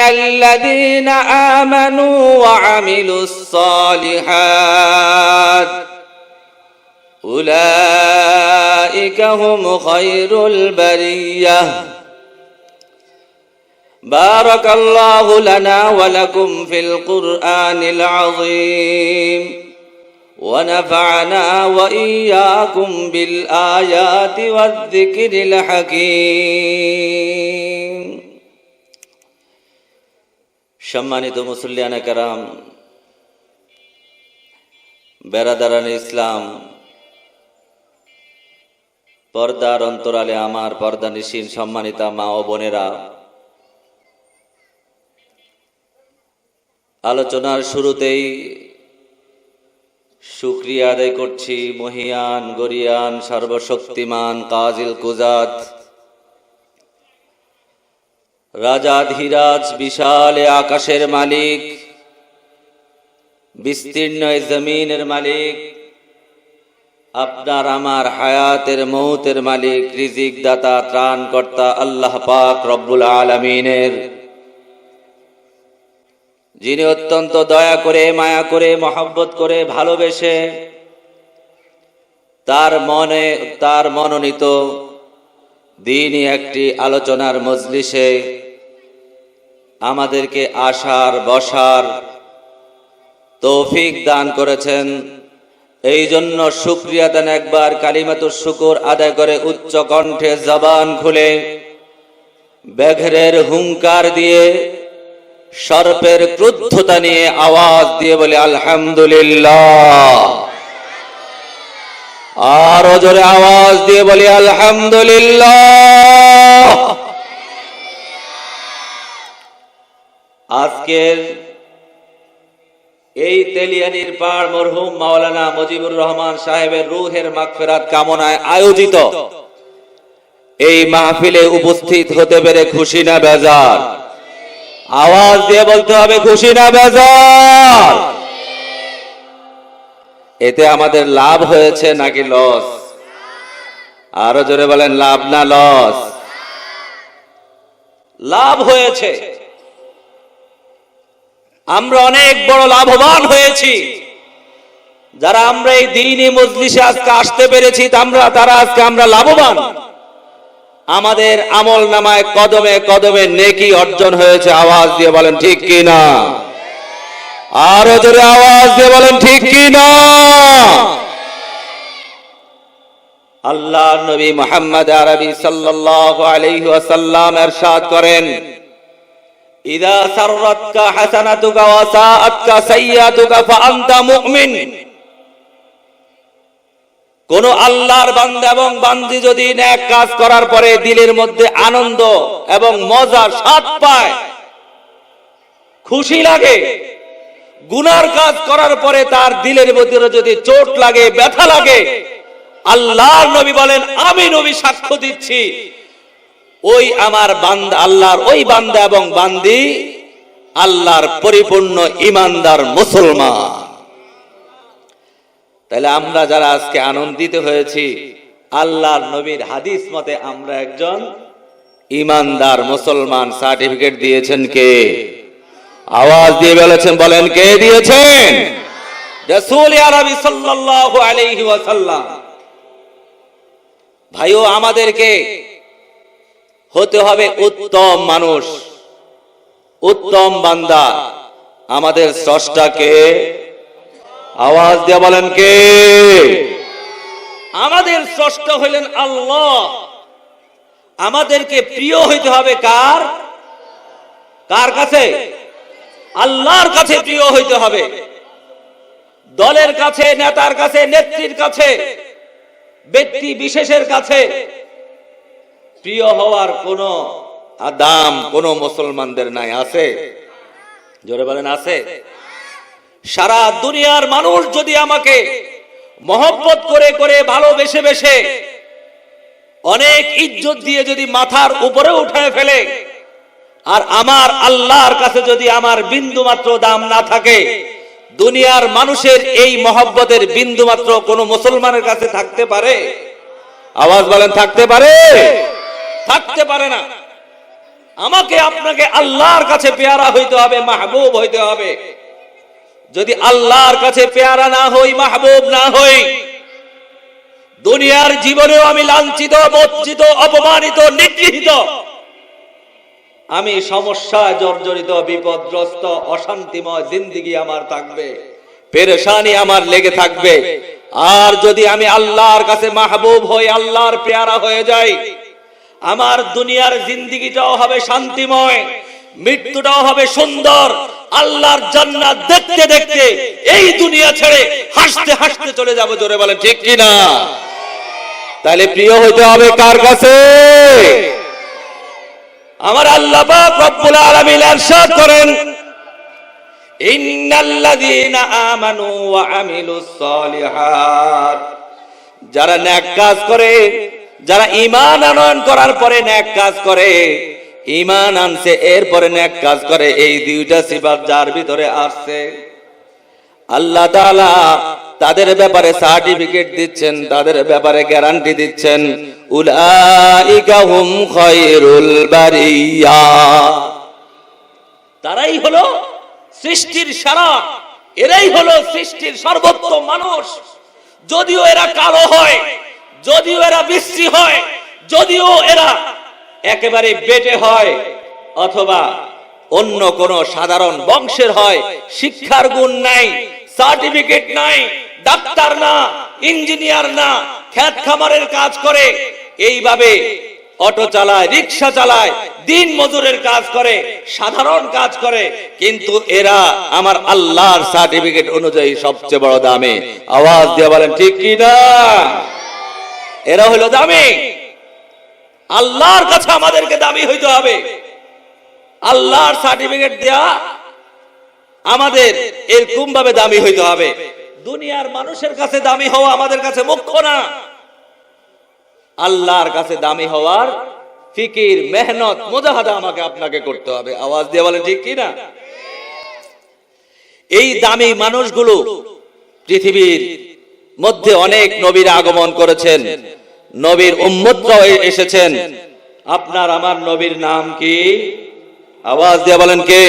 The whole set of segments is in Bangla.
الذين آمنوا وعملوا الصالحات أولئك هم خير البرية. بارك الله لنا ولكم في القرآن العظيم. ونفعنا وإياكم بالآيات والذكر الحكيم. সম্মানিত মুসল্লিয়ানা কারাম বেরাদারান ইসলাম, পর্দার অন্তরালে আমার পর্দা নিশীন সম্মানিতা মা ও বোনেরা, আলোচনার শুরুতেই শুক্রিয়া আদায় করছি মহিয়ান, গরিয়ান, সর্বশক্তিমান কাজিল কুজাত রাজা ধীরাজ বিশাল আকাশের মালিক, বিস্তীর্ণ জমিনের মালিক, আপনার আমার হায়াতের মৌতের মালিক রিজিক দাতা ত্রাণকর্তা, আল্লাহ পাক রব্বুল আলমিনের। যিনি অত্যন্ত দয়া করে, মায়া করে, মহব্বত করে ভালোবেসে তার মনে, তার মনোনীত দিনই একটি আলোচনার মজলিসে আমাদেরকে আসার বসার তৌফিক দান করেছেন। এই জন্য শুক্রিয়া দেন একবার কালিমাত শুকুর আদায় করে উচ্চ কণ্ঠে জবান খুলে ব্যাঘ্রের হুঙ্কার দিয়ে, সর্পের ক্রুদ্ধতা নিয়ে আওয়াজ দিয়ে বলে, আলহামদুলিল্লাহ। আরও জোরে আওয়াজ দিয়ে বলি, আলহামদুলিল্লাহ। আজকের এই তেলিয়ানির পাড় মরহুম মাওলানা মুজিবুর রহমান সাহেবের রুহের মাগফিরাত কামনায় আয়োজিত এই মাহফিলে উপস্থিত হতে পেরে খুশি না বেজার? আওয়াজ দিয়ে বলতে হবে, খুশি না বেজার? এতে আমাদের লাভ হয়েছে নাকি লস? আরও জোরে বলেন, লাভ না লস? লাভ হয়েছে। আমরা অনেক বড় লাভবান হয়েছি। যারা আমরা এই দিনই মজলিসে আজকে আসতে পেরেছি আমরা তারা আজকে আমরা লাভবান। আমাদের আমল নামায় কদমে কদমে নেকি অর্জন হয়েছে। আওয়াজ দিয়ে বলেন, ঠিক কি না? আরও জোরে আওয়াজ দিয়ে বলেন, ঠিক কি না? আল্লাহ নবী মোহাম্মদ আরবি সাল্লাহ আলহিহাসাল্লাম এরশাদ করেন। ইদা সাররাতকা হাসানাতুকা ওয়া সাআতকা সাইয়্যাতুকা ফাআনতা কোন আল্লাহর বান্দা এবং বান্দি যদি ন্যাক কাজ করার পরে দিলের মধ্যে আনন্দ এবং মজা স্বাদ পায়, খুশি লাগে, গুনার কাজ করার পরে তার দিলের মধ্যে যদি চোট লাগে, ব্যথা লাগে, আল্লাহর নবী বলেন, আমি নবী সাক্ষ্য দিচ্ছি। ওই আমার বান্দা, আল্লাহর ওই বান্দা এবং বান্দি, আল্লাহর পরিপূর্ণ ইমানদার মুসলমান। তাহলে আমরা যারা আজকে আনন্দিত হয়েছি, আল্লাহর নবীর হাদিস মতে আমরা একজন ইমানদার মুসলমান সার্টিফিকেট দিয়েছেন কে? আওয়াজ দিয়ে বলেছেন, বলেন কে দিয়েছেন? ভাইও আমাদেরকে হতে হবে উত্তম মানুষ। উত্তম বান্দা। আমাদের স্রষ্টাকে আওয়াজ দিয়ে বলেন কে? আমাদের স্রষ্টা হইলেন আল্লাহ। আমাদেরকে প্রিয় হইতে হবে কার? কার কাছে? আল্লাহর কাছে প্রিয় হইতে হবে। দলের কাছে, নেতার কাছে, নেত্রীর কাছে, ব্যক্তি বিশেষের কাছে। প্রিয় হওয়ার কোন দাম কোন মুসলমানদের নাই, আছে? জোরে বলেন, আছে? সারা দুনিয়ার মানুষ যদি আমাকে মহব্বত করে করে, ভালোবেসে, বেসে, অনেক ইজ্জত দিয়ে যদি মাথার উপরে উঠায় ফেলে, আর আমার আল্লাহর কাছে যদি আমার বিন্দু মাত্র দাম না থাকে, দুনিয়ার মানুষের এই মহব্বতের বিন্দু মাত্র কোনো মুসলমানের কাছে থাকতে পারে? আওয়াজ বলেন, থাকতে পারে? থাকতে পারে না। আমাকে আপনাকে আল্লাহর কাছে পেয়ারা হইতে হবে, মাহবুব হইতে হবে। যদি আল্লাহর কাছে পেয়ারা না হই, মাহবুব না হই, দুনিয়ার জীবনেও আমি লাঞ্ছিত, বঞ্চিত, অপমানিত, নিগৃহীত। আমি সমস্যা জর্জরিত, বিপদগ্রস্ত, অশান্তিময় জিন্দিগি আমার থাকবে, পেরেশানি আমার লেগে থাকবে। আর যদি আমি আল্লাহর কাছে মাহবুব হই, আল্লাহর পেয়ারা হয়ে যাই আমার দুনিয়ার জিন্দিগিটাও হবে শান্তিময় মৃত্যুটাও হবে সুন্দর আল্লাহর জান্নাত দেখতে দেখতে এই দুনিয়া ছেড়ে হাসতে হাসতে চলে যাব জোরে বলেন ঠিক কি না তাহলে প্রিয় হইতে হবে কার কাছে আমার আল্লাহ পাক রব্বুল আলামিন ارشاد করেন ইন্নাল্লাযীনা আমানু ওয়া আমিলুস সালিহাত যারা ন্যাক কাজ করে যারা ইমান আনয়ন করার পরে ন্যাক কাজ করে ইমান আনছে, এরপরে ন্যাক কাজ করে, এই দুইটা সিফাত যার ভিতরে আসছে। আল্লাহ তাআলা তাদের ব্যাপারে সার্টিফিকেট দিচ্ছেন, তাদের ব্যাপারে গ্যারান্টি দিচ্ছেন। উলাইকা হুম খায়রুল বারিয়া। তারাই হলো সৃষ্টির সারা, এরাই হলো সৃষ্টির সর্বোত্তম মানুষ। যদিও এরা কালো হয় যদিও এরা বিশ্রী হয়, যদিও এরা একেবারে বেটে হয় অথবা অন্য কোন সাধারণ বংশের হয়, শিক্ষার গুণ নাই, সার্টিফিকেট নাই, ডাক্তার না, ইঞ্জিনিয়ার না, খ্যাত খামারের কাজ করে, এইভাবে অটো চালায়, রিক্সা চালায়, দিন মজুরের কাজ করে, সাধারণ কাজ করে, কিন্তু এরা আমার আল্লাহর সার্টিফিকেট অনুযায়ী সবচেয়ে বড় দামে। আওয়াজ দিয়ে বলেন, ঠিক কি না? এরা হলো দামি। আল্লাহর কাছে আমাদেরকে দামি হইতে হবে। আল্লাহর সার্টিফিকেট দেয়া আমাদের এরকম ভাবে দামি হইতে হবে। দুনিয়ার মানুষের কাছে দামি হওয়া আমাদের কাছে মুখ্য না। আল্লাহর কাছে দামি হওয়ার ফিকির, মেহনত, মুজাহাদা আমাকে আপনাকে করতে হবে। আওয়াজ দিয়ে বলেন, ঠিক কি না এই দামি মানুষগুলো পৃথিবীর মধ্যে অনেক নবীর আগমন করেছেন। নবীর উম্মতরাও এসেছেন। আপনার, আমার নবীর নাম কি? আওয়াজ দিয়ে বলেন কে?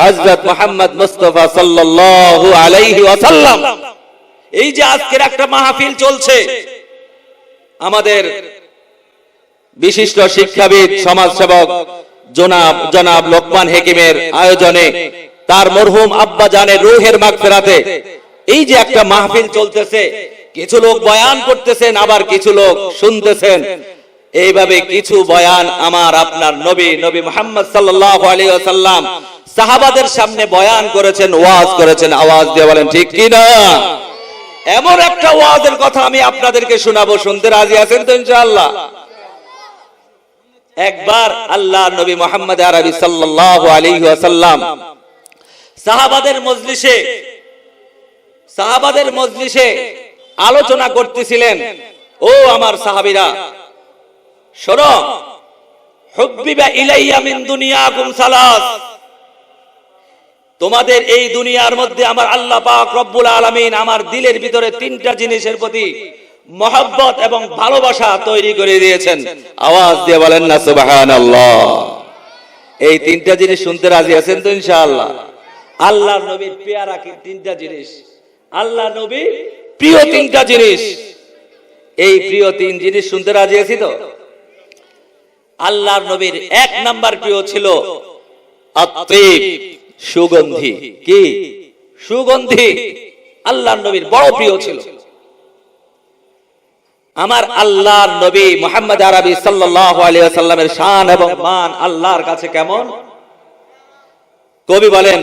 হযরত মুহাম্মদ মুস্তাফা সাল্লাল্লাহু আলাইহি ওয়াসাল্লাম। এই যে আজকের একটা মাহফিল চলছে, আমাদের বিশিষ্ট শিক্ষাবিদ, সমাজসেবক জনাব জনাব লোকমান হেকিমের আয়োজনে, তার মরহুম আব্বা জানের রুহের মাগফিরাতে এই যে একটা মাহফিল চলতেছে, কিছু লোক বয়ান করতেছেন, আবার কিছু লোক শুনতেছেন। এইভাবে কিছু বয়ান আমার আপনার নবী নবী মোহাম্মদ সাল্লাল্লাহু আলাইহি ওয়াসাল্লাম সাহাবাদের সামনে বয়ান করেছেন, ওয়াজ করেছেন। আওয়াজ দিয়ে বলেন, ঠিক কি না? এমন একটা ওয়াজের কথা আমি আপনাদেরকে শোনাবো, শুনতে রাজি আছেন তো ইনশাআল্লাহ? একবার আল্লাহ নবী মোহাম্মদ আরবি সাল্লাল্লাহু আলাইহি ওয়াসাল্লাম সাহাবাদের মজলিসে সাহাবাদের মজলিসে আলোচনা করতেছিলেন। ও আমার সাহাবীরা, শোনো, হুব্বিবা ইলাইয়া মিন দুনিয়াকুম সালাস। তোমাদের এই দুনিয়ার মধ্যে আমার আল্লাহ পাক রব্বুল আলামিন আমার দিলের ভিতরে তিনটা জিনিসের প্রতি মহব্বত এবং ভালোবাসা তৈরি করে দিয়েছেন। আওয়াজ দিয়ে বলেন না, সুবহানাল্লাহ। এই তিনটা জিনিস শুনতে রাজি আছেন তো ইনশাআল্লাহ? আল্লাহ নবীর পেয়ারা কি তিনটা জিনিস? আল্লাহ নবীর প্রিয় তিনটা জিনিস। এই প্রিয় তিন জিনিস শুনতে রাজি আছি তো? আল্লাহর নবীর এক নাম্বার প্রিয় ছিল সুগন্ধি। কি? সুগন্ধি। আল্লাহর নবীর বড় প্রিয় ছিল। আমার আল্লাহর নবী মোহাম্মদ আরবি ওয়াসাল্লামের শান এবং মান আল্লাহর কাছে কেমন? কবি বলেন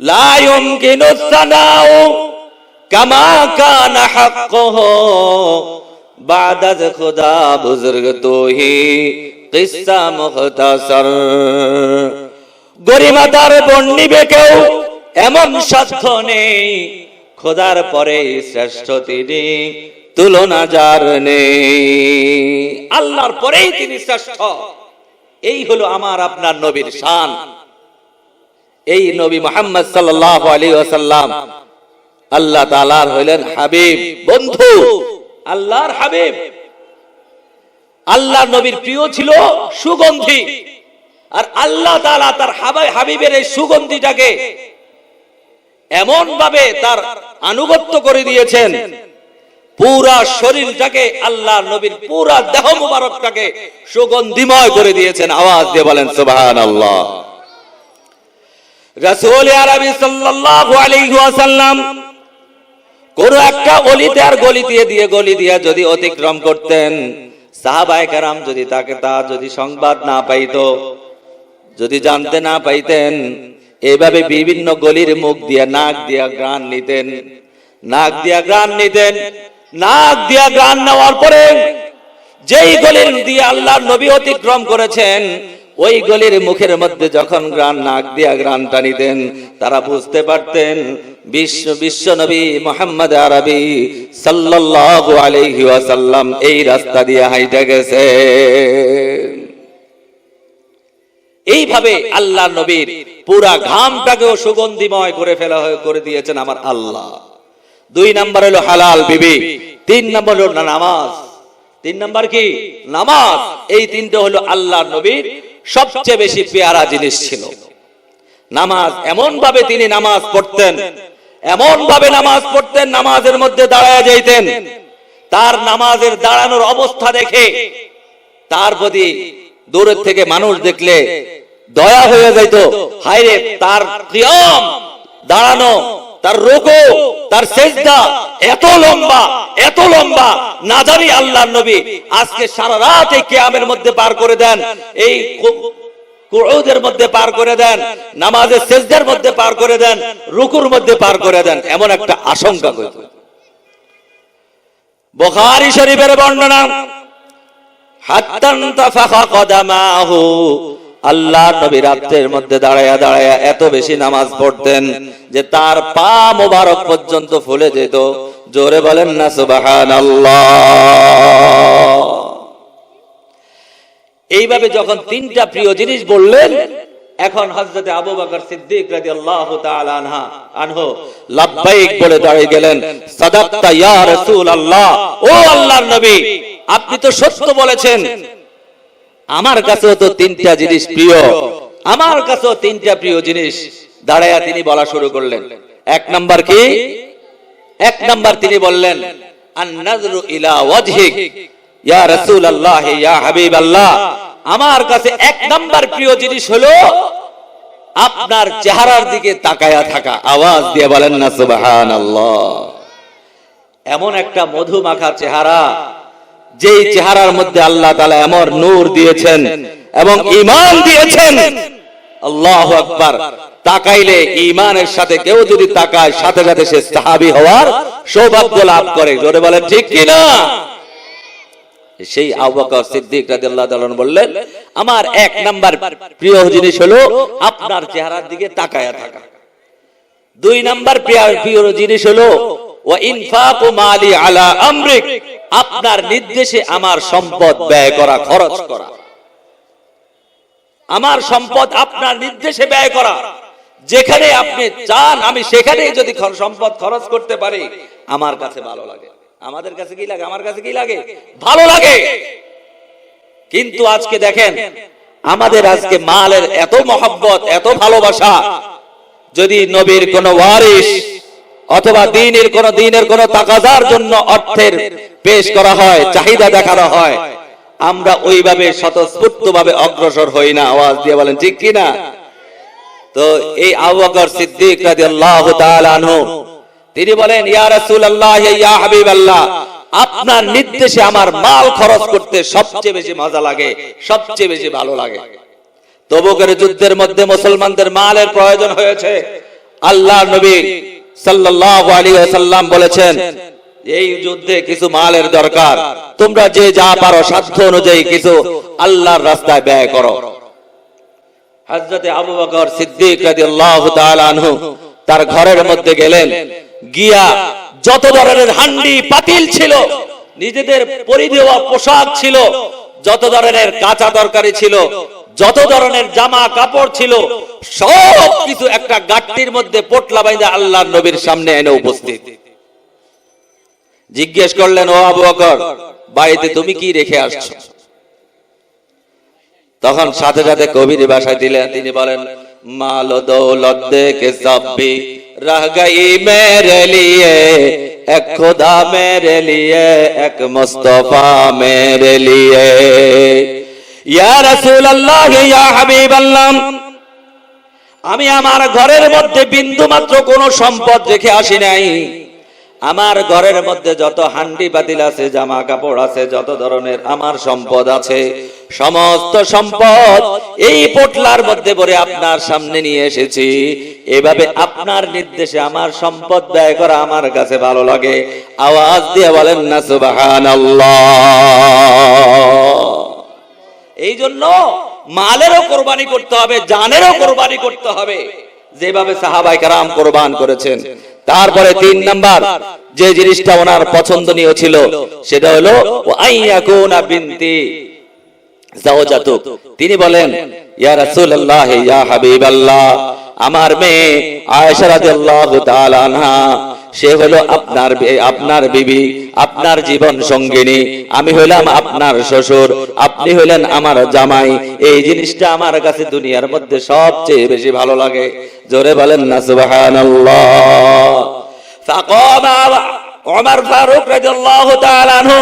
লা ইউমকিনু সানাউ খুদা বুজুর্গ মুখতাসর। গরিমাতার বন্নিবে কেউ এমন সাধ্য নেই, খোদার পরে শ্রেষ্ঠ তিনি তুলনা যার নেই। আল্লাহর পরেই তিনি শ্রেষ্ঠ, এই হলো আমার আপনার নবীর শান। এই নবী মোহাম্মদ সাল্লাহ আলাইহি ওয়াসাল্লাম আল্লাহ তাআলার হইলেন হাবিব। বন্ধু, আল্লাহর হাবিব। আল্লাহ নবীর প্রিয় ছিল সুগন্ধি। আর আল্লাহ তাআলা তার হাবাই হাবিবের এই সুগন্ধিটাকে এমন ভাবে তার আনুগত্য করে দিয়েছেন, পুরা শরীরটাকে আল্লাহ নবীর পুরা দেহ মুবারকটাকে সুগন্ধিময় করে দিয়েছেন। আওয়াজ দিয়ে বলেন, সুবহানাল্লাহ। রাসূল আরবি সাল্লাল্লাহু আলাইহি ওয়াসাল্লাম কোন একটা অলিতে আর গলি দিয়ে দিয়ে গলি দিয়ে যদি অতিক্রম করতেন, সাহাবায়ে কেরাম যদি তাকে তা যদি সংবাদ না পাইতো, যদি জানতে না পাইতেন, এভাবে বিভিন্ন গলির মুখ দিয়া নাক দিয়া গ্রান নিতেন, নাক দিয়া গ্রান নিতেন, নাক দিয়া গ্রান নেওয়ার পরে যেই গলির দিয়ে আল্লাহর নবী অতিক্রম করেছেন, ওই গলির মুখের মধ্যে যখন গ্রান নাক দিয়া গ্রানটা নিতেন, তারা বুঝতে পারতেন বিশ্ব বিশ্ব নবী মোহাম্মদ আরবি সাল্লাল্লাহু আলাইহি ওয়াসাল্লাম এই রাস্তা দিয়ে হাইটা গেছে। এইভাবে আল্লাহ নবীর পুরা ঘামটাকেও সুগন্ধিময় করে ফেলা হয়ে করে দিয়েছেন আমার আল্লাহ। দুই নাম্বার হলো হালাল বিবি, তিন নম্বর হলো নামাজ। তিন নাম্বার কি? নামাজ। এই তিনটে হলো আল্লাহ নবীর সবচেয়ে বেশি পেয়ারা জিনিস ছিল। নামাজ এমন ভাবে তিনি নামাজ পড়তেন এমন ভাবে নামাজ পড়তেন, নামাজের মধ্যে দাঁড়ায় যাইতেন। তার নামাজের দাঁড়ানোর অবস্থা দেখে তার প্রতি দূরের থেকে মানুষ দেখলে দয়া হয়ে যাইত। হায়রে, তার কিয়াম দাঁড়ানো, তার রোগো তার সেজদা এত লম্বা এত লম্বা। না জানি আল্লাহ নবী আজকে সারা রাত এই কিয়ামের মধ্যে পার করে দেন। এই কুউদের মধ্যে পার করে দেন, নামাজের সেজদার মধ্যে পার করে দেন, রুকুর মধ্যে পার করে দেন, এমন একটা আশঙ্কা করত বুখারী শরীফের বর্ণনা, হাত্তান তাফাখা কদামাহু, আল্লাহ নবী রাত্রের মধ্যে দাঁড়ায়া দাঁড়ায়া এত বেশি নামাজ পড়তেন যে তার পা মোবারক পর্যন্ত ফুলে যেত। জোরে বলেন না, সুবহানাল্লাহ। এইভাবে যখন তিনটা প্রিয় জিনিস বললেন, এখন হযরতে আবু বকর সিদ্দিক রাদিয়াল্লাহু তাআলা আনহা, আনহু লাব্বাইক বলে দাঁড়িয়ে গেলেন, সাদাক্তা ইয়া রাসূলুল্লাহ, ও আল্লাহর নবী, আপনি তো সত্য বলেছেন। আমার কাছেও তো তিনটা জিনিস প্রিয়, আমার কাছেও তিনটা প্রিয় জিনিস। দাঁড়ায়া তিনি বলা শুরু করলেন। এক নাম্বার কি? এক নাম্বার তিনি বললেন আন নাজরু ইলা ওয়াজহিক। ইয়া রাসূলুল্লাহ, ইয়া হাবিবাল্লাহ। আমার কাছে এক নাম্বার প্রিয় জিনিস হলো আপনার চেহারার দিকে তাকায়া থাকা, আওয়াজ দিয়ে বলেন না এমন একটা চেহারা, যেই চেহারার মধ্যে আল্লাহ নূর দিয়েছেন এবং দিয়েছেন। আল্লাহু আকবার। তাকাইলে ঈমানের সাথে কেউ যদি তাকায়, সাথে সাথে সে সাহাবী হওয়ার সৌভাগ্য লাভ করে। জোরে বলেন, ঠিক কি না সেই আবু সিদ্দিক রাদিয়াল্লাহু তাআলা বললেন আমার এক নাম্বার প্রিয় জিনিস হলো আপনার চেহারার দিকে তাকায়া থাকা। দুই নাম্বার প্রিয় প্রিয় জিনিস হলো ওয়া ইনফাকু মালি আলা আমরিক। আপনার নির্দেশে আমার সম্পদ ব্যয় করা খরচ করা। আমার সম্পদ আপনার নির্দেশে ব্যয় করা। যেখানে আপনি চান আমি সেখানেই যদি সম্পদ খরচ করতে পারি আমার কাছে ভালো লাগে। আমাদের কাছে কি লাগে? আমার কাছে কি লাগে? ভালো লাগে। কিন্তু আজকে দেখেন, আমাদের আজকে মালের এত মহব্বত, এত ভালোবাসা। যদি নবীর কোন ওয়ারিস অথবা দিনের কোন দিনের কোন তাকাজার জন্য অর্থের পেশ করা হয়, চাহিদা দেখানো হয়, আমরা ওইভাবে স্বতঃস্ফূর্ত ভাবে অগ্রসর হই না। আওয়াজ দিয়ে বলেন, ঠিক কি না তো এই আবু বকর সিদ্দিক রাদিয়াল্লাহু তাআলা আনহু তিনি বলেন আপনার নির্দেশে আমার মাল খরচ করতে সবচেয়ে বেশি মজা লাগে, সবচেয়ে বেশি ভালো লাগে। তবুকের যুদ্ধের মধ্যে মুসলমানদের মালের প্রয়োজন হয়েছে। আল্লাহ নবী ওয়াসাল্লাম বলেছেন, এই যুদ্ধে কিছু মালের দরকার, তোমরা যে যা পারো সাধ্য অনুযায়ী কিছু আল্লাহর রাস্তায় ব্যয় করো। হযরতে আবু বকর সিদ্দিক রাদিয়াল্লাহু তাআলা আনহু তার ঘরের মধ্যে গেলেন। গিয়া যত ধরনের হান্ডি, পাতিল ছিল, নিজেদের পরিধেয় পোশাক ছিল, যত ধরনের কাঁচা তরকারি ছিল, যত ধরনের জামা কাপড় ছিল, সব কিছু একটা গাট্টির মধ্যে পোটলা বাইন্দা আল্লাহর নবীর সামনে এনে উপস্থিত। জিজ্ঞেস করলেন, ও আবু বকর, বাড়িতে তুমি কি রেখে আসছো? তখন সাথে সাথে কবির ভাষায় দিলেন তিনি বলেন মাল দৌলত দেখে সব্বি, রহ গই মেরে লিয়ে, এক খুদা মেরে লিয়ে, এক মুস্তফা মেরে লিয়ে। ইয়া রসুল আল্লাহ ইয়া হাবিব আল্লাহ আমি আমার ঘরের মধ্যে বিন্দু মাত্র কোনো সম্পদ রেখে আসি নাই। আমার ঘরের মধ্যে যত হান্ডি বাতিল আছে, জামা কাপড় আছে, যত ধরনের আমার সম্পদ আছে, সমস্ত সম্পদ এই পোটলার মধ্যে ভরে আপনার সামনে নিয়ে এসেছি। এভাবে আপনার নির্দেশে আমার সম্পদ ব্যয় করা আমার কাছে ভালো লাগে। আওয়াজ দিয়ে বলেন না, সুবহানাল্লাহ। এই জন্য মালেরও কোরবানি করতে হবে, জানেরও কোরবানি করতে হবে। যেভাবে সাহাবাই কারাম কোরবান করেছেন তারপরে তিন নাম্বার, যে জিনিসটা ওনার পছন্দনীয় ছিল, সেটা হলো আইয়াকুনা তিনি বলেন, ইয়া ইয়া আমার মেয়ে আয়েশা সে হলো আপনার বে- আপনার বিবি আপনার জীবন সঙ্গিনী আমি হইলাম আপনার শ্বশুর আপনি হইলেন আমার জামাই এই জিনিসটা আমার কাছে দুনিয়ার মধ্যে সবচেয়ে বেশি ভালো লাগে জোরে বলেন না সুবহানাল্লাহ فقام عمر فاروق رضي الله تعالى عنه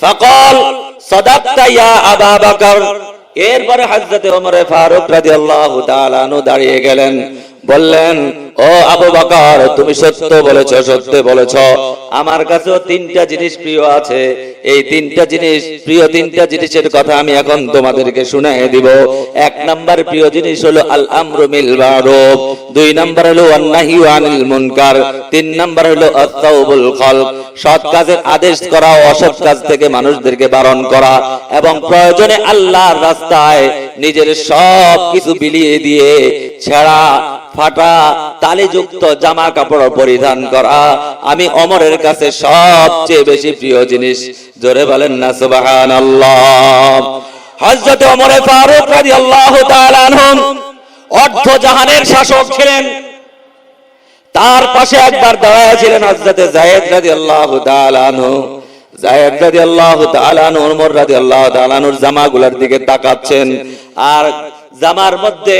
فقال صدقت يا ابا بكر এরপরে হযরতে ওমর ফারুক রাদিয়াল্লাহু তাআলা আনহু দাঁড়িয়ে গেলেন বললেন ও আবু বকর, তুমি সত্য বলেছ সত্য বলেছ। আমার কাছেও তিনটা জিনিস প্রিয় আছে। এই তিনটা জিনিস, প্রিয় তিনটা জিনিসের কথা আমি এখন তোমাদেরকে দিব। এক নাম্বার প্রিয় জিনিস হলো আল আমরু মিল দুই নাম্বার হলো আনিল মুনকার, তিন নাম্বার হলো সৎ কাজের আদেশ করা, অসৎ কাজ থেকে মানুষদেরকে বারণ করা এবং প্রয়োজনে আল্লাহর রাস্তায় নিজের সব কিছু বিলিয়ে দিয়ে ছেঁড়া, ফাটা তালিযুক্ত জামা কাপড় পরিধান করা। আমি অমরের কাছে সবচেয়ে বেশি প্রিয় জিনিস। জোরে বলেন না, সুবহানাল্লাহ। হযরত ওমর ফারুক তাআলা আনহু অর্ধ জাহানের শাসক ছিলেন। তার পাশে একবার দাঁড়ায় ছিলেন হযরতে যায়েদ রাদিয়াল্লাহু তাআলা আনহু। যায়েদ রাদিয়াল্লাহু তাআলা ওমর রাদিয়াল্লাহু তাআলা আনহুর জামাগুলোর দিকে তাকাচ্ছেন। আর জামার মধ্যে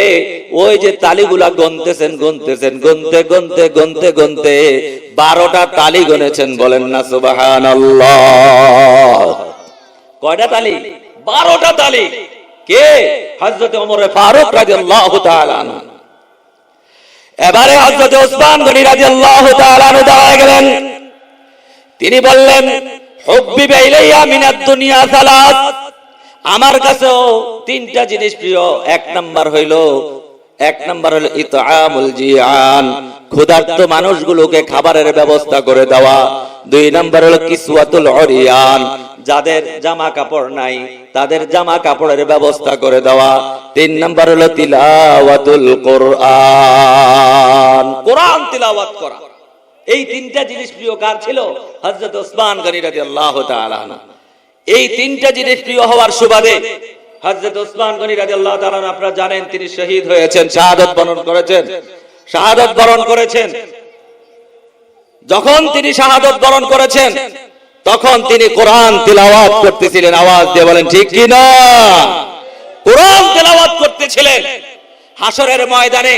ওই যে তালিগুলা গনতেছেন গনতেছেন, গনতে গনতে গনতে গনতে বারোটা তালি গনেছেন বলেন না, সুবহানাল্লাহ। কয়টা তালি? বারোটা তালি। কে? হযরত ওমর ফারুক তাআলা আনহু। এবারে হযরত ওসমান গনি তাআলা আনহু দাঁড়ায় গেলেন। তিনি বললেন হুব্বিবা ইলাইয়া মিনাদ দুনিয়া সালাত। আমার কাছেও তিনটা জিনিস প্রিয়। এক নাম্বার হইল, এক নাম্বার হলো ইতআমুল জিয়ান, ক্ষুধার্ত মানুষগুলোকে খাবারের ব্যবস্থা করে দেওয়া। দুই নাম্বার হলো কিসওয়াতুল উরিয়ান যাদের জামা কাপড় নাই, তাদের জামা কাপড়ের ব্যবস্থা করে দেওয়া। তিন নাম্বার হলো তিলাওয়াতুল কোরআন। কোরআন তিলাওয়াত করা। এই তিনটা জিনিস প্রিয় কার ছিল? হযরত ওসমান গনি রাদিয়াল্লাহু তাআলা। এই তিনটা জিনিস প্রিয় হওয়ার সুবাদে হযরত ওসমান গনি তাআলা আনহু, আপনারা জানেন তিনি শহীদ হয়েছেন, শাহাদাত বরণ করেছেন, শাহাদাত বরণ করেছেন। যখন তিনি শাহাদাত বরণ করেছেন, তখন তিনি কোরআন তিলাওয়াত করতেছিলেন, আওয়াজ দিয়ে বলেন, ঠিক কি না? কোরআন তেলাওয়াত করতেছিলেন। হাসরের ময়দানে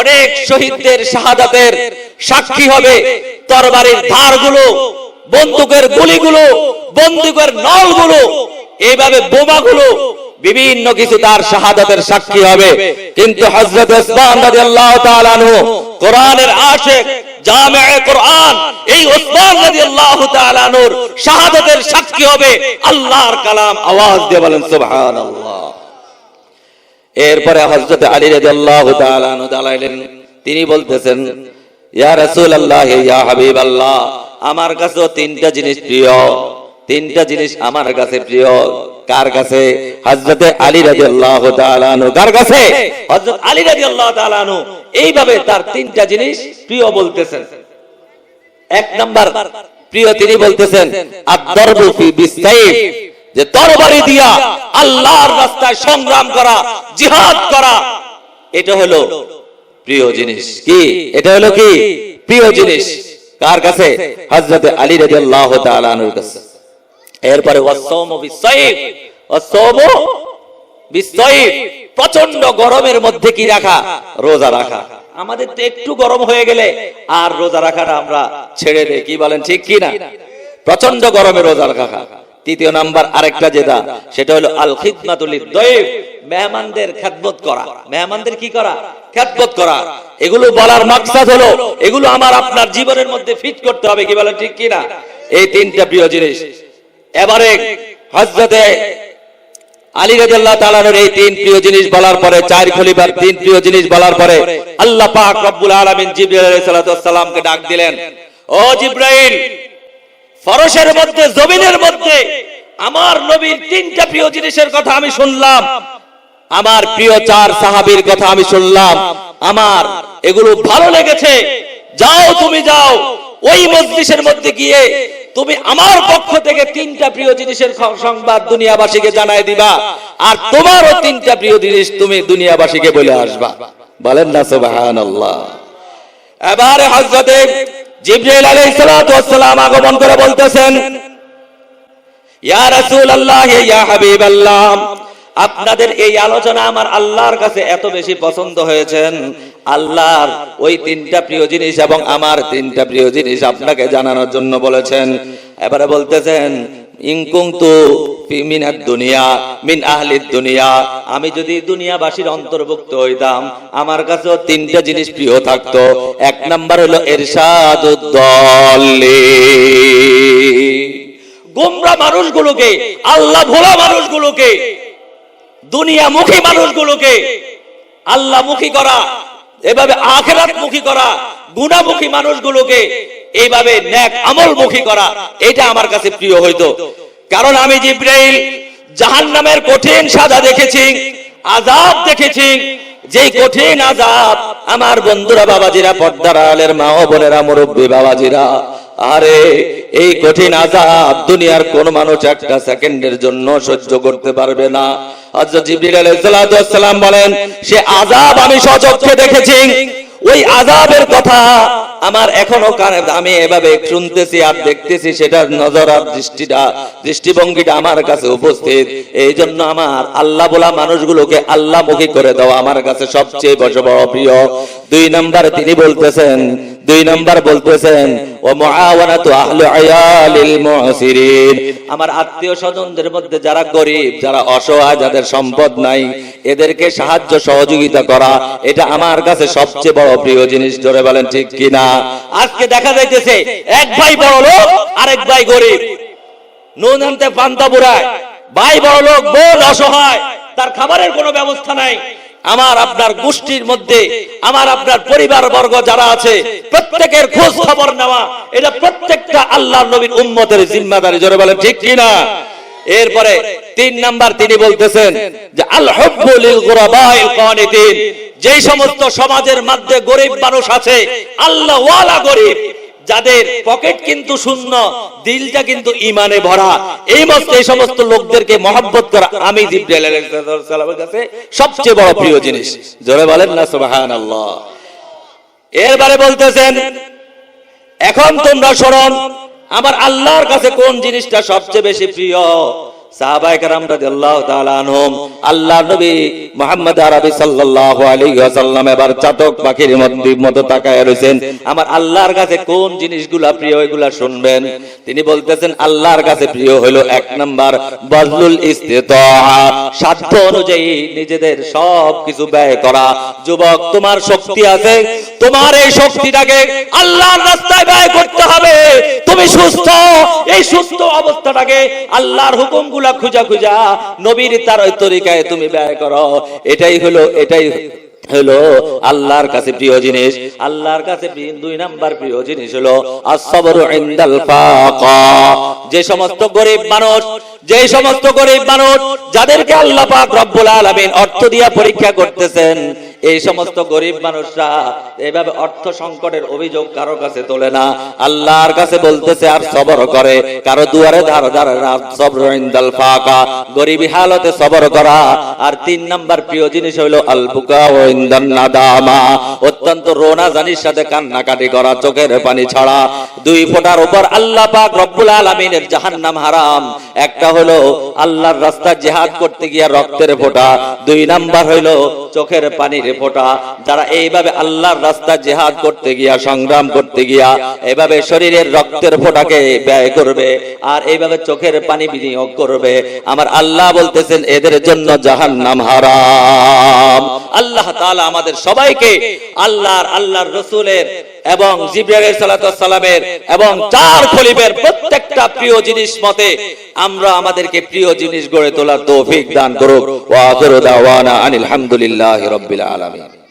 অনেক শহীদদের শাহাদাতের সাক্ষী হবে, তরবারির ধারগুলো বন্দুকের গুলিগুলো বন্দুকের নলগুলো এইভাবে বোমাগুলো বিভিন্ন কিছু তার শাহাদাতের সাক্ষী হবে। কিন্তু হযরত ওসমান রাদিয়াল্লাহু তাআলা আনহু কোরআনের আশিক জামিয়ে কোরআন এই ওসমান রাদিয়াল্লাহু তাআলা আনহুর শাহাদাতের সাক্ষী হবে আল্লাহর কালাম। আওয়াজ দিয়ে বলেন সুবহানাল্লাহ। এরপরে হযরত আলী রাদিয়াল্লাহু তাআলা আনহু দাঁড়াইলেন। তিনি বলতেছেন ইয়া রাসূলুল্লাহ ইয়া হাবিবাল্লাহ আমার কাছেও তিনটা জিনিস প্রিয়। তিনটা জিনিস আমার কাছে প্রিয়। কার কাছে? হযরতে আলী তাআলা আনহু। কার কাছে? হযরত আলী তাআলা আনহু। এইভাবে তার তিনটা জিনিস প্রিয় বলতেছেন। এক নাম্বার, প্রিয় তিনি বলতেছেন যে তরবারি দিয়া আল্লাহর রাস্তায় সংগ্রাম করা, জিহাদ করা, এটা হলো প্রিয় জিনিস। কি? এটা হলো কি? প্রিয় জিনিস। কার কাছে? হযরতে আলী রাদিয়াল্লাহু তাআলা আনহুর কাছে। এরপরে প্রচণ্ড গরমের মধ্যে কি রাখা? রোজা রাখা। আমাদের তো একটু গরম হয়ে গেলে আর রোজা রাখাটা আমরা ছেড়ে দেই, কি বলেন, ঠিক কি না? প্রচণ্ড গরমে রোজা রাখা। তৃতীয় নাম্বার আরেকটা যেটা, সেটা হলো আল খিদমাতুল মেহমানদের খেদমত করা। মেহমানদের কি করা? খেদমত করা। এগুলো বলার মাকসাদ হলো, এগুলো আমার আপনার জীবনের মধ্যে ফিট করতে হবে, কি বলেন ঠিক কি না এই তিনটা প্রিয় জিনিস। এবারে বলার পরে আল্লাহ ডাক দিলেন। ফরশের মধ্যে, জমিনের মধ্যে আমার নবীর তিনটা প্রিয় জিনিসের কথা আমি শুনলাম। আমার প্রিয় চার সাহাবীর কথা আমি শুনলাম। আমার এগুলো ভালো লেগেছে। যাও তুমি যাও। ওই মজলিসের মধ্যে গিয়ে তুমি আমার পক্ষ থেকে তিনটা প্রিয় জিনিসের সংবাদ দুনিয়াবাসীকে জানাই দিবা। আর তোমারও তিনটা প্রিয় জিনিস তুমি দুনিয়াবাসীকে বলে আসবা। বলেন না, সুবহানাল্লাহ। এবারে হযরতে জিবরাইল আলাইহিস সালাতু ওয়াসসালাম আগমন করে বলতেছেন, ইয়া রাসূলুল্লাহ, ইয়া হাবিবাল্লাহ। আপনাদের এই আলোচনা আমার আল্লাহর কাছে এত বেশি পছন্দ হয়েছেন। আল্লাহর ওই তিনটা প্রিয় জিনিস এবং আমার তিনটা প্রিয় জিনিস আপনাকে জানানোর জন্য বলেছেন। এবারে বলতেছেন আহলিদ দুনিয়া। আমি যদি দুনিয়াবাসীর অন্তর্ভুক্ত হইতাম, আমার কাছেও তিনটা জিনিস প্রিয় থাকতো। এক নাম্বার হলো এরশাদুদ্দল্লিন গোমরা মানুষগুলোকে, আল্লাহ ভোলা মানুষগুলোকে দুনিয়ামুখী মানুষগুলোকে আল্লাহমুখী করা, এভাবে আখেরাত মুখী করা গুণামুখী মানুষগুলোকে এইভাবে ন্যাক আমলমুখী করা, এটা আমার কাছে প্রিয় হইতো। কারণ আমি জিব্রাইল জাহান্নামের কঠিন সাজা দেখেছি আজাব দেখেছি যে কঠিন আজাব আমার বন্ধুরা, বাবাজিরা, পর্দার আলের মা বোনেরা, মুরব্বী বাবাজিরা আরে, এই কঠিন আজাব দুনিয়ার কোন মানুষ একটা সেকেন্ডের জন্য সহ্য করতে পারবে না। হযরত জিবরিল আলাইহিস সালাতু ওয়াস সালাম বলেন, সে আজাব আমি স্বচক্ষে দেখেছি। ওই আজাবের কথা আমার এখনও কানে, আমি এভাবে শুনতেছি আর দেখতেছি, সেটার নজর আর দৃষ্টিটা, দৃষ্টিভঙ্গিটা আমার কাছে উপস্থিত। এই জন্য আমার আল্লাহ বলা মানুষগুলোকে আল্লাহমুখী করে দেওয়া আমার কাছে সবচেয়ে বড় প্রিয়। দুই নাম্বার তিনি বলতেছেন দুই নাম্বার বলতেছেন, ও মুআওয়ানাতু আমার আত্মীয় স্বজনদের মধ্যে যারা গরিব, যারা অসহায়, যাদের সম্পদ নাই, এদেরকে সাহায্য সহযোগিতা করা, এটা আমার কাছে সবচেয়ে বড় প্রিয় জিনিস। ধরে বলেন ঠিক কিনা? আজকে দেখা যাইতেছে, এক ভাই বড় লোক, আরেক ভাই গরিব। নুন আনতে পান্তা বুড়ায়। ভাই বড় লোক, বোন অসহায়, তার খাবারের কোনো ব্যবস্থা নাই। আমার আপনার গোষ্ঠীর মধ্যে, আমার আপনার পরিবার বর্গ যারা আছে, প্রত্যেকের খোঁজ খবর নেওয়া, এটা প্রত্যেকটা আল্লাহ নবীর উম্মতের জিম্মাদারি। জোরে বলেন, ঠিক কিনা? এরপরে তিন নাম্বার তিনি বলতেছেন যে আল হুব্বুল গুরাবাইল কানিতিন যেই সমস্ত সমাজের মধ্যে গরিব মানুষ আছে আল্লাহ ওয়ালা গরিব। যাদের পকেট কিন্তু শূন্য, দিলটা কিন্তু ইমানে ভরা। এই মস্ত এই সমস্ত লোকদেরকে মহব্বত করা আমি সবচেয়ে বড় প্রিয় জিনিস। জোরে বলেন না, সুবহানাল্লাহ। এরবারে বলতেছেন, এখন তোমরা স্মরণ আমার আল্লাহর কাছে কোন জিনিসটা সবচেয়ে বেশি প্রিয়? আল্লাহর নবী এবার চাতক পাখির তাকায় আমার আল্লাহর কাছে কোন প্রিয় শুনবেন? তিনি বলতেছেন, আল্লাহর কাছে প্রিয় হলো এক নাম্বার ইস্তিতা সাধ্য অনুযায়ী নিজেদের সব কিছু ব্যয় করা। যুবক, তোমার শক্তি আছে? তোমার এই শক্তিটাকে আল্লাহর রাস্তায় ব্যয় করতে হবে। তুমি সুস্থ, এই সুস্থ অবস্থাটাকে আল্লাহর হুকুমগুলা খুঁজা খুঁজা নবীর তার তরিকায় তুমি ব্যয় করো। এটাই হলো এটাই হলো আল্লাহর কাছে প্রিয় জিনিস। আল্লাহর কাছে দুই নাম্বার প্রিয় জিনিস হলো আসবরু ইনদাল ফাকা। যে সমস্ত গরিব মানুষ, যে সমস্ত গরিব মানুষ, যাদেরকে আল্লাহ পাক রব্বুল আলামিন অর্থ দিয়া পরীক্ষা করতেছেন এই সমস্ত গরিব মানুষরা এইভাবে অর্থ সংকটের অভিযোগ কারও কাছে তোলে না। আল্লাহর কাছে বলতেছে, আর সবর করে। কারও দুয়ারে ধার ধার সবর ইনদাল ফাকা। গরিবী হালতে সবর করা। আর তিন নাম্বার প্রিয় জিনিস অত্যন্ত রোনা জানির সাথে কান্নাকাটি করা, চোখের পানি ছাড়া। দুই ফোঁটার উপর আল্লাহ পাক রব্বুল আলামিনের জাহান্নাম হারাম। একটা হলো আল্লাহর রাস্তা জিহাদ করতে গিয়া রক্তের ফোঁটা। দুই নাম্বার হইল, চোখের পানির ফোঁটা যারা এইভাবে আল্লাহর রাস্তা জেহাদ করতে গিয়া, সংগ্রাম করতে গিয়া, এভাবে শরীরের রক্তের ফোটাকে ব্যয় করবে আর এইভাবে চোখের পানি বিনিয়োগ করবে। আমার আল্লাহ বলতেছেন, এদের জন্য জাহান্নাম হারাম। আল্লাহ তাআলা আমাদের সবাইকে আল্লাহর আল্লাহর রসুলের এবং সালামের এবং চার খলিফের প্রত্যেকটা প্রিয় জিনিস মতে আমরা আমাদেরকে প্রিয় জিনিস গড়ে তোলার তৌফিক দান করুক। আনিল